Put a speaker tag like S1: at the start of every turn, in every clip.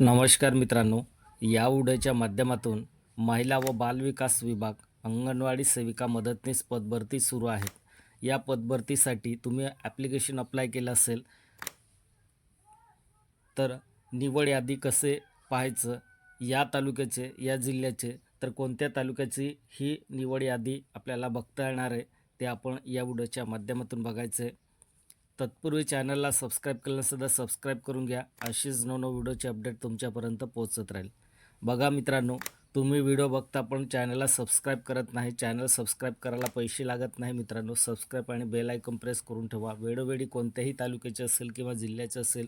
S1: नमस्कार मित्रांनो या व्हिडिओच्या माध्यमातून महिला व बालविकास विभाग अंगणवाडी सेविका मदतनीस पदभरती सुरू आहेत. या पदभरतीसाठी तुम्ही ॲप्लिकेशन अप्लाय केलं असेल तर निवड यादी कसे पाहायचं या तालुक्याचे या जिल्ह्याचे तर कोणत्या तालुक्याची ही निवड यादी आपल्याला बघता येणार आहे ते आपण या व्हिडिओच्या माध्यमातून बघायचं आहे तत्पूर्वी चॅनलला सबस्क्राईब केल्यानंसुद्धा सबस्क्राईब करून घ्या. अशीच नवनव व्हिडिओची अपडेट तुमच्यापर्यंत पोहोचत राहील. बघा मित्रांनो तुम्ही व्हिडिओ बघता पण चॅनलला सबस्क्राईब करत नाही चॅनल सबस्क्राईब करायला पैसे लागत नाही मित्रांनो सबस्क्राईब आणि बेल आयकॉन प्रेस करून ठेवा. वेळोवेळी कोणत्याही तालुक्याचे असेल किंवा जिल्ह्याचे असेल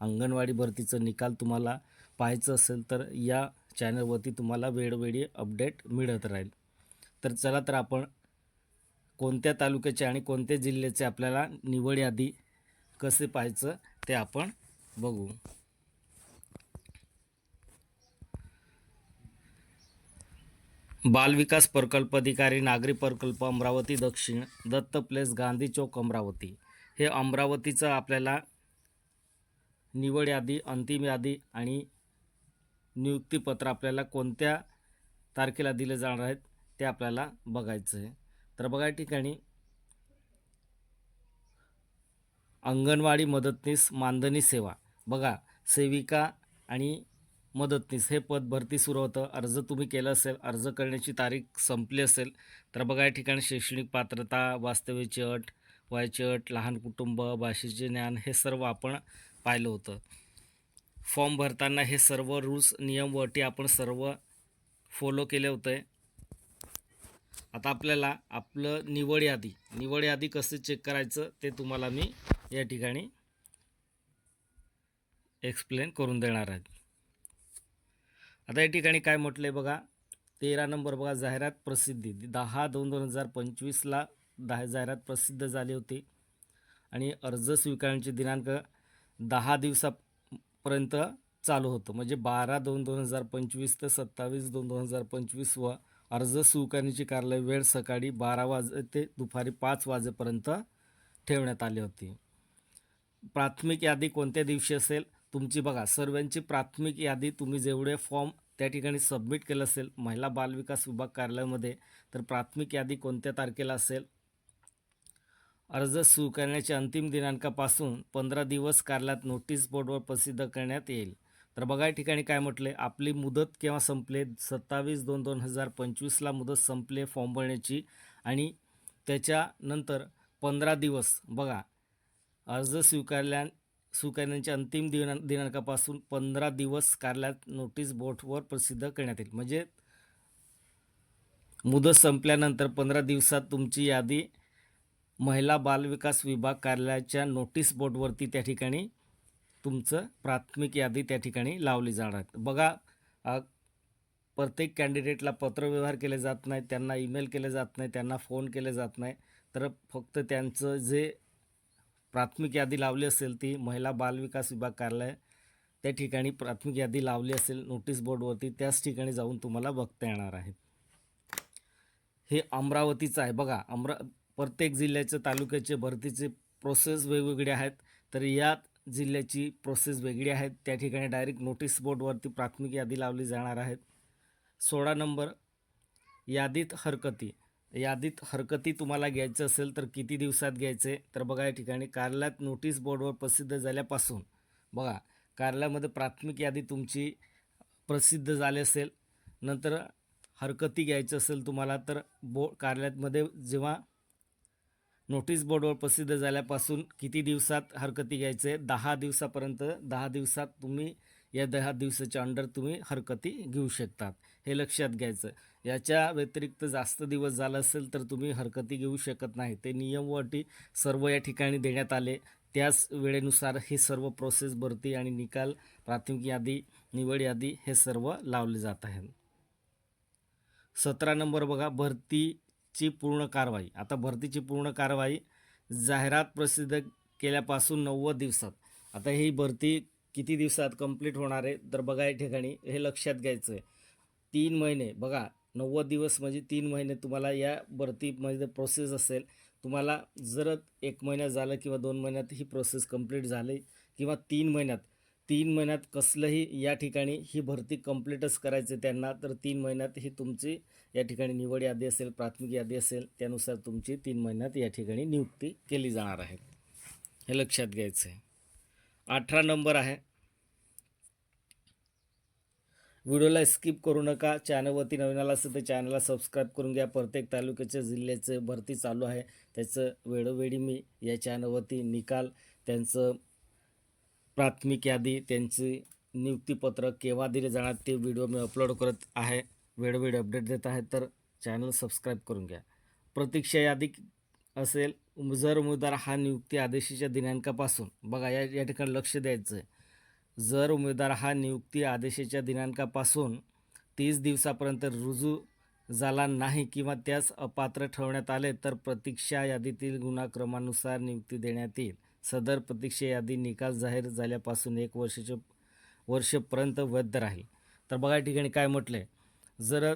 S1: अंगणवाडी भरतीचं निकाल तुम्हाला पाहायचं असेल तर या चॅनलवरती तुम्हाला वेळोवेळी अपडेट मिळत राहील. तर चला तर आपण कोणत्या तालुक्याचे आणि कोणत्या जिल्ह्याचे आपल्याला निवड यादी कसे पाहायचं ते आपण बघू. बालविकास प्रकल्प अधिकारी नागरी प्रकल्प अमरावती दक्षिण दत्त प्लेस गांधी चौक अमरावती. हे अमरावतीचं आपल्याला निवड यादी अंतिम यादी आणि नियुक्तीपत्र आपल्याला कोणत्या तारखेला दिले जाणार आहेत ते आपल्याला बघायचं आहे तर बघा या ठिकाणी. अंगणवाडी मदतनीस मानधनी सेवा. बघा सेविका आणि मदतनीस हे पद भरती सुरू होतं. अर्ज तुम्ही केलं असेल अर्ज करण्याची तारीख संपली असेल तर बघा या ठिकाणी शैक्षणिक पात्रता वास्तव्याची अट वयाची अट लहान कुटुंब भाषेचे ज्ञान हे सर्व आपण पाहिलं होतं. फॉर्म भरताना हे सर्व रूल्स नियम व अटी आपण सर्व फॉलो केले होते. आता आपल्याला आपलं निवड यादी निवड यादी कसं चेक करायचं ते तुम्हाला मी या ठिकाणी एक्सप्लेन करून देणार आहे. आता या ठिकाणी काय म्हटलं आहे बघा तेरा नंबर बघा जाहिरात प्रसिद्धी. दहा दोन दोन हजार पंचवीसला दहा जाहिरात प्रसिद्ध झाली होती. आणि अर्ज स्वीकारण्याचे दिनांक दहा दिवसापर्यंत चालू होतं. म्हणजे बारा दोन दोन हजार पंचवीस ते सत्तावीस दोन दोन हजार पंचवीस व अर्ज स्वीकारण्याची कार्यालय वेळ सकाळी बारा वाजे ते दुपारी पाच वाजेपर्यंत ठेवण्यात आली होती. प्राथमिक यादी कोणत्या दिवशी असेल? तुमची बघा सर्वांची प्राथमिक यादी तुम्ही जेवढे फॉर्म त्या ठिकाणी सबमिट केलं असेल महिला बालविकास विभाग कार्यालयामध्ये तर प्राथमिक यादी कोणत्या तारखेला असेल? अर्ज स्वीकारण्याच्या अंतिम दिनांकापासून पंधरा दिवस कार्यालयात नोटीस बोर्डवर प्रसिद्ध करण्यात येईल. तर बघा या ठिकाणी काय म्हटले आपली मुदत केव्हा संपले सत्तावीस दोन दोन हजार पंचवीसला मुदत संपले फॉर्म भरण्याची. आणि त्याच्यानंतर पंधरा दिवस बघा अर्ज स्वीकारल्या स्वीकारण्याच्या अंतिम दिना दिनांकापासून पंधरा दिवस कार्यालयात नोटीस बोर्डवर प्रसिद्ध करण्यात येईल. म्हणजे मुदत संपल्यानंतर पंधरा दिवसात तुमची यादी महिला बालविकास विभाग कार्यालयाच्या नोटीस बोर्डवरती त्या ठिकाणी तुमचं प्राथमिक यादी त्या ठिकाणी लावली जाणार. बघा प्रत्येक कॅन्डिडेटला पत्रव्यवहार केले जात नाही त्यांना ईमेल केले जात नाही त्यांना फोन केले जात नाही. तर फक्त त्यांचं जे प्राथमिक यादी लावली असेल ती महिला बालविकास विभाग कार्यालय त्या ठिकाणी प्राथमिक यादी लावली असेल नोटीस बोर्डवरती त्याच ठिकाणी जाऊन तुम्हाला बघता येणार आहे. हे अमरावतीचं आहे. बघा अमरा प्रत्येक जिल्ह्याच्या तालुक्याचे भरतीचे प्रोसेस वेगवेगळे आहेत. तर यात जिल्ह्याची प्रोसेस वेगळी आहे. त्या ठिकाणी डायरेक्ट नोटीस बोर्डवरती प्राथमिक यादी लावली जाणार आहेत सोळा नंबर यादीत हरकती. यादीत हरकती तुम्हाला घ्यायचं असेल तर किती दिवसात घ्यायचे? तर बघा या ठिकाणी कार्यालयात नोटीस बोर्डवर प्रसिद्ध झाल्यापासून बघा कार्यालयामध्ये प्राथमिक यादी तुमची प्रसिद्ध झाली असेल. नंतर हरकती घ्यायचं असेल तुम्हाला तर बो कार्यालयामध्ये जेव्हा नोटीस बोर्डवर प्रसिद्ध झाल्यापासून किती दिवसात हरकती घ्यायचे? दहा दिवसापर्यंत दहा दिवसात तुम्ही या दहा दिवसाच्या अंडर तुम्ही हरकती घेऊ शकतात. हे लक्षात घ्यायचं. याच्या व्यतिरिक्त जास्त दिवस झाला असेल तर तुम्ही हरकती घेऊ शकत नाही. ते नियम व अटी सर्व या ठिकाणी देण्यात आले. त्याच वेळेनुसार हे सर्व प्रोसेस भरती आणि निकाल प्राथमिक यादी निवड यादी हे सर्व लावले जात आहेत. सतरा नंबर बघा भरती भरतीची पूर्ण कारवाई. आता भरतीची पूर्ण कारवाई जाहिरात प्रसिद्ध केल्यापासून नव्वद दिवसात. आता ही भरती किती दिवसात कंप्लीट होणार आहे तर बघा या ठिकाणी हे लक्षात घ्यायचं आहे तीन महिने बघा नव्वद दिवस म्हणजे तीन महिने तुम्हाला या भरतीमध्ये प्रोसेस असेल. तुम्हाला जर एक महिन्यात झालं किंवा दोन महिन्यात ही प्रोसेस कंप्लीट झाली किंवा तीन महिन्यात तीन महिन्यात कसलंही या ठिकाणी ही भरती कंप्लीटच करायचं त्यांना तर तीन महिन्यात ही तुमची या ठिकाणी निवड यादी असेल प्राथमिक यादी असेल त्यानुसार तुमची तीन महिन्यात या ठिकाणी नियुक्ती केली जाणार आहे. हे लक्षात घ्यायचं आहे. अठरा नंबर आहे. व्हिडिओला स्किप करू नका. चॅनलवरती नवीन आला असेल तर चॅनलला सबस्क्राईब करून घ्या. प्रत्येक तालुक्याच्या जिल्ह्याचं भरती चालू आहे. त्याचं वेळोवेळी मी या चॅनलवरती निकाल त्यांचं प्राथमिक यादी त्यांची नियुक्तीपत्र केव्हा दिले जाणार ते व्हिडिओ मी अपलोड करत आहे. वेळोवेळी अपडेट देत आहे तर चॅनल सबस्क्राईब करून घ्या. प्रतीक्षा यादी असेल जर उमेदवार हा नियुक्ती आदेशाच्या दिनांकापासून बघा या या ठिकाणी लक्ष द्यायचं आहे जर उमेदवार हा नियुक्ती आदेशाच्या दिनांकापासून तीस दिवसापर्यंत रुजू झाला नाही किंवा त्यास अपात्र ठेवण्यात आले तर प्रतीक्षा यादीतील गुणाक्रमानुसार नियुक्ती देण्यात येईल. सदर प्रतीक्षा यादी निकाल जाहीर झाल्यापासून एक वर्षाच्या वर्षपर्यंत वैध राहील. तर बघा या ठिकाणी काय म्हटलं आहे जर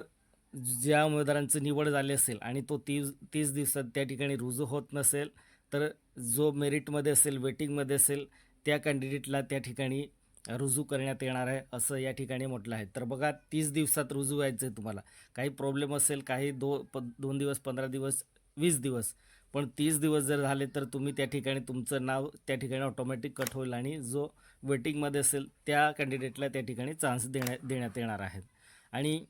S1: ज्या उमेदवारांचं निवड झाली असेल आणि तो तीस तीस दिवसात त्या ठिकाणी रुजू होत नसेल तर जो मेरिटमध्ये असेल वेटिंगमध्ये असेल त्या कॅन्डिडेटला त्या ठिकाणी रुजू करण्यात येणार आहे असं या ठिकाणी म्हटलं आहे. तर बघा तीस दिवसात रुजू व्हायचं आहे तुम्हाला. काही प्रॉब्लेम असेल काही दो प दोन दिवस पंधरा दिवस वीस दिवस पण तीस दिवस जर झाले तर तुम्ही त्या ठिकाणी तुमचं नाव त्या ठिकाणी ऑटोमॅटिक कट होईल आणि जो वेटिंगमध्ये असेल त्या कॅन्डिडेटला त्या ठिकाणी चान्स देण्या देण्यात येणार आहेत. आणि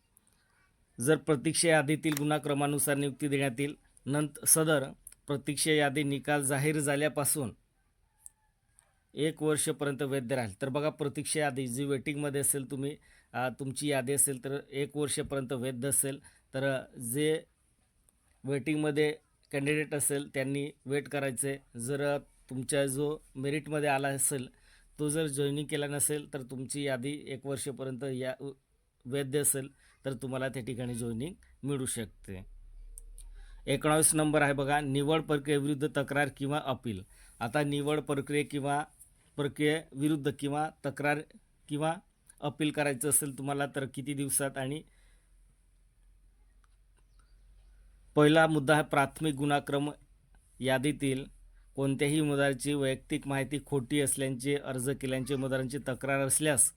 S1: जर प्रतीक्षा यादीतील गुन्हा क्रमानुसार नियुक्ती देण्यात येईल नंतर सदर प्रतीक्षा यादी निकाल जाहीर झाल्यापासून एक वर्षपर्यंत वैध राहील. तर बघा प्रतीक्षा यादी जी वेटिंगमध्ये असेल तुम्ही तुमची यादी असेल तर एक वर्षपर्यंत वैध असेल. तर जे वेटिंगमध्ये कॅन्डिडेट असेल त्यांनी वेट करायचे जर तुमच्या जो मेरिटमध्ये आला असेल तो जर जॉईनिंग केला नसेल तर तुमची यादी एक वर्षपर्यंत या वैध असेल तर तुम्हाला त्या ठिकाणी जॉईनिंग मिळू शकते. एकोणावीस नंबर आहे बघा निवड प्रक्रियेविरुद्ध तक्रार किंवा अपील. आता निवड प्रक्रिये किंवा प्रक्रियेविरुद्ध किंवा तक्रार किंवा अपील करायचं असेल तुम्हाला तर किती दिवसात आणि पहिला मुद्दा आहे प्राथमिक गुणाक्रम यादीतील कोणत्याही उमेदवाराची वैयक्तिक माहिती खोटी असल्याचे अर्ज केल्याचे उमेदवारांची तक्रार असल्यास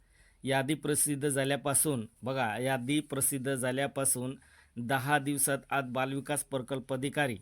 S1: यादी प्रसिद्ध झाल्यापासून बघा यादी प्रसिद्ध झाल्यापासून दहा दिवसात आत बालविकास प्रकल्प अधिकारी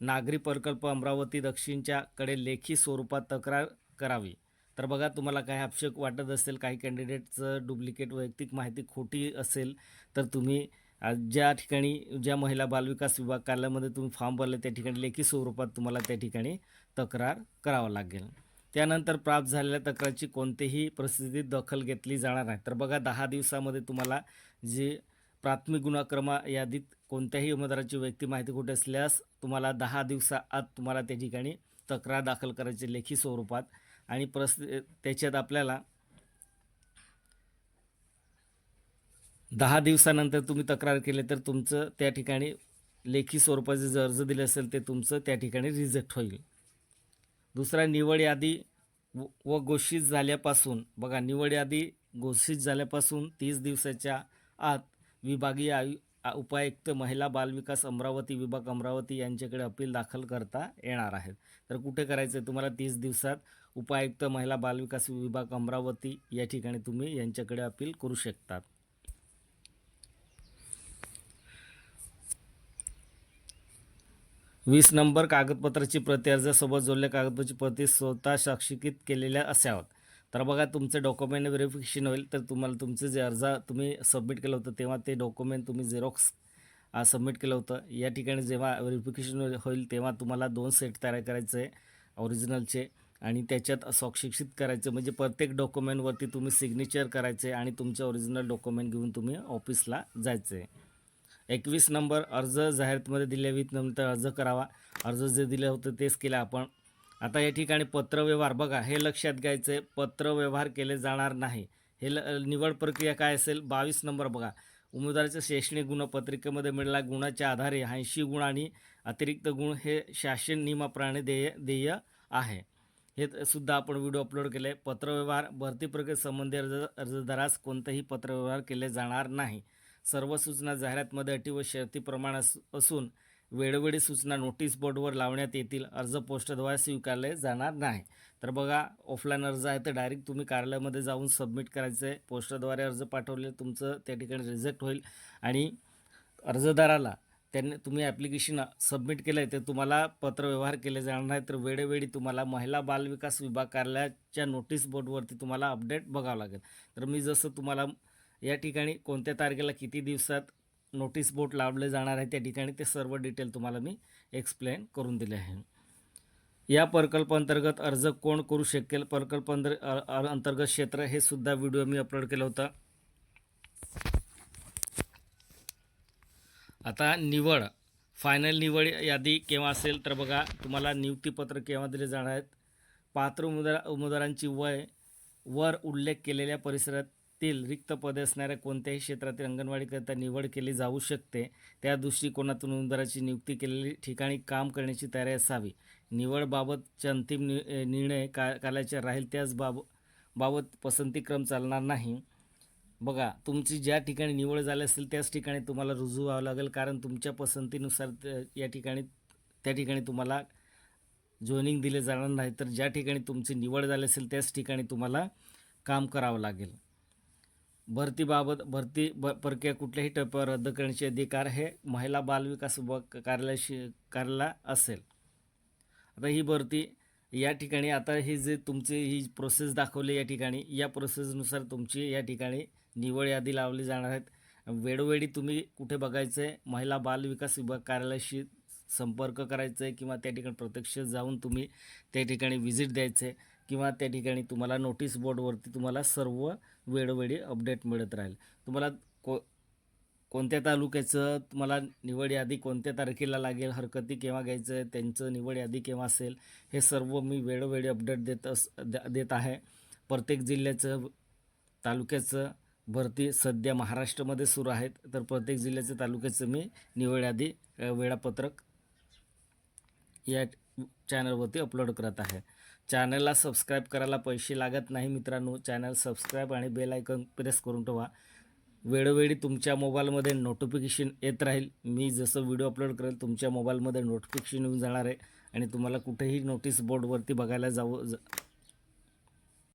S1: नागरी प्रकल्प अमरावती दक्षिणच्याकडे लेखी स्वरूपात तक्रार करावी. तर बघा तुम्हाला काही आवश्यक वाटत असेल काही कॅन्डिडेटचं डुप्लिकेट वैयक्तिक माहिती खोटी असेल तर तुम्ही ज्या ठिकाणी ज्या महिला बालविकास विभाग कार्यालयामध्ये तुम्ही फॉर्म भरले त्या ठिकाणी लेखी स्वरूपात तुम्हाला त्या ठिकाणी तक्रार करावं लागेल. त्यानंतर प्राप्त झालेल्या तक्रारची कोणतीही परिस्थितीत दखल घेतली जाणार नाही. तर बघा दहा दिवसामध्ये तुम्हाला जी प्राथमिक गुन्हा यादीत कोणत्याही उमेदवाराची व्यक्ती माहिती कुठे असल्यास तुम्हाला दहा दिवसाआत तुम्हाला त्या ठिकाणी तक्रार दाखल करायची लेखी स्वरूपात. आणि प्रस त्याच्यात आपल्याला दहा दिवसानंतर तुम्ही तक्रार केले तर तुमचं त्या ठिकाणी लेखी स्वरूपाचे जे अर्ज दिले असेल ते तुमचं त्या ठिकाणी रिजेक्ट होईल. दुसरा निवड यादी व व घोषित झाल्यापासून बघा निवड यादी घोषित झाल्यापासून तीस दिवसाच्या आत विभागीय आयु उपायुक्त महिला बालविकास अमरावती विभाग अमरावती यांच्याकडे अपील दाखल करता येणार आहेत. तर कुठे करायचं आहे तुम्हाला तीस दिवसात उपायुक्त महिला बालविकास विभाग अमरावती या ठिकाणी तुम्ही यांच्याकडे अपील करू शकतात. वीस नंबर कागदपत्राची प्रती अर्जासोबत जोडलेल्या कागदपत्राची प्रती स्वतः साक्षीकृत केलेल्या असाव्यात. तर बघा तुमचं डॉक्युमेंट व्हेरिफिकेशन होईल तर तुम्हाला तुमचे जे अर्ज तुम्ही सबमिट केलं होतं तेव्हा ते डॉक्युमेंट तुम्ही झेरॉक्स सबमिट केलं होतं. या ठिकाणी जेव्हा व्हेरिफिकेशन होईल तेव्हा तुम्हाला दोन सेट तयार करायचं आहे ओरिजिनलचे आणि त्याच्यात स्वाक्षिक्षित करायचं. म्हणजे प्रत्येक डॉक्युमेंटवरती तुम्ही सिग्नेचर करायचे आणि तुमचे ओरिजिनल डॉक्युमेंट घेऊन तुम्ही ऑफिसला जायचं. आहे एकवीस नंबर अर्ज जाहिरातीमध्ये दिल्या नंतर अर्ज करावा. अर्ज जे दिलं होतं तेच केलं आपण. आता या ठिकाणी पत्रव्यवहार बघा हे लक्षात घ्यायचं आहे पत्रव्यवहार केले जाणार नाही. हे ल निवड प्रक्रिया काय असेल? बावीस नंबर बघा. उमेदवाराच्या शैक्षणिक गुणपत्रिकेमध्ये मिळला गुणाच्या आधारे ऐंशी गुण आणि अतिरिक्त गुण हे शासन नियमाप्रमाणे देय देय आहे. हे सुद्धा आपण व्हिडिओ अपलोड केले. पत्रव्यवहार भरती प्रक्रिये संबंधी अर्ज अर्जदारास कोणतेही पत्रव्यवहार केले जाणार नाही. सर्व सूचना जाहिरातमध्ये अटी व शर्तीप्रमाणे अस- असून वेळोवेळी सूचना नोटीस बोर्डवर लावण्यात येतील. अर्ज पोस्टद्वारे स्वीकारले जाणार नाही. तर बघा ऑफलाईन अर्ज आहे तर डायरेक्ट तुम्ही कार्यालयामध्ये जाऊन सबमिट करायचं आहे. पोस्टद्वारे अर्ज पाठवले तुमचं त्या ठिकाणी रिजेक्ट होईल. आणि अर्जदाराला त्यांनी तुम्ही ॲप्लिकेशन सबमिट केलं आहे तर तुम्हाला पत्रव्यवहार केले जाणार नाही. तर वेळोवेळी तुम्हाला महिला बालविकास विभाग कार्यालयाच्या नोटीस बोर्डवरती तुम्हाला अपडेट बघावं लागेल. तर मी जसं तुम्हाला या ठिकाणी कोणत्या तारखेला किती दिवसात नोटीस बोर्ड लावले जाणार आहे त्या ठिकाणी ते सर्व डिटेल तुम्हाला मी एक्सप्लेन करून दिले आहे. या प्रकल्पांतर्गत अर्ज कोण करू शकेल? प्रकल्प अंतर्गत क्षेत्र हे सुद्धा व्हिडिओ मी अपलोड केला होता. आता निवड फायनल निवड यादी केव्हा असेल? तर बघा तुम्हाला नियुक्तीपत्र केव्हा दिले जाणार आहेत? पात्र उमेदवार उमेदवारांची वय वर उल्लेख केलेल्या परिसरात तील रिक्त पदे असणाऱ्या कोणत्याही क्षेत्रातील अंगणवाडीकरिता निवड केली जाऊ शकते. त्या दृष्टिकोनातून उमेदवाराची नियुक्ती केलेली ठिकाणी काम करण्याची तयारी असावी. निवडबाबतचे अंतिम नि निर्णय का कालाचे राहील त्याच बाब बाबत पसंतीक्रम चालणार नाही. बघा तुमची ज्या ठिकाणी निवड झाली असेल त्याच ठिकाणी तुम्हाला रुजू व्हावं लागेल कारण तुमच्या पसंतीनुसार या ठिकाणी त्या ठिकाणी तुम्हाला जॉईनिंग दिले जाणार नाही. तर ज्या ठिकाणी तुमची निवड झाली असेल त्याच ठिकाणी तुम्हाला काम करावं लागेल. भरतीबाबत भरती ब प्रक्रिया कुठल्याही टप्प्यावर रद्द करण्याचे अधिकार हे महिला बालविकास विभाग कार्यालयाशी कार्यालय असेल. आता ही भरती या ठिकाणी आता ही जे तुमची ही प्रोसेस दाखवली या ठिकाणी या प्रोसेसनुसार तुमची या ठिकाणी निवड यादी लावली जाणार आहेत. वेळोवेळी तुम्ही कुठे बघायचं आहे महिला बाल विकास विभाग कार्यालयाशी संपर्क करायचा आहे किंवा त्या ठिकाणी प्रत्यक्ष जाऊन तुम्ही त्या ठिकाणी व्हिजिट द्यायचं आहे किंवा त्या ठिकाणी तुम्हाला नोटीस बोर्डवरती तुम्हाला सर्व वेळोवेळी अपडेट मिळत राहील. तुम्हाला को कोणत्या तालुक्याचं तुम्हाला निवड यादी कोणत्या तारखेला लागेल हरकती केव्हा घ्यायचं आहे त्यांचं निवड यादी केव्हा असेल हे सर्व मी वेळोवेळी अपडेट देत अस द- देत आहे. प्रत्येक जिल्ह्याचं तालुक्याचं भरती सध्या महाराष्ट्रामध्ये सुरू आहेत. तर प्रत्येक जिल्ह्याचं तालुक्याचं मी निवड यादी वेळापत्रक या चॅनलवरती अपलोड करत आहे. चॅनलला सबस्क्राईब करायला पैसे लागत नाही मित्रांनो. चॅनल सबस्क्राईब आणि बेल आयकॉन प्रेस करून ठेवा. वेळोवेळी तुमच्या मोबाईलमध्ये नोटिफिकेशन येत राहील. मी जसं व्हिडिओ अपलोड करेल तुमच्या मोबाईलमध्ये नोटिफिकेशन येऊन जाणार आहे. आणि तुम्हाला कुठेही नोटीस बोर्डवरती बघायला जाऊ ज-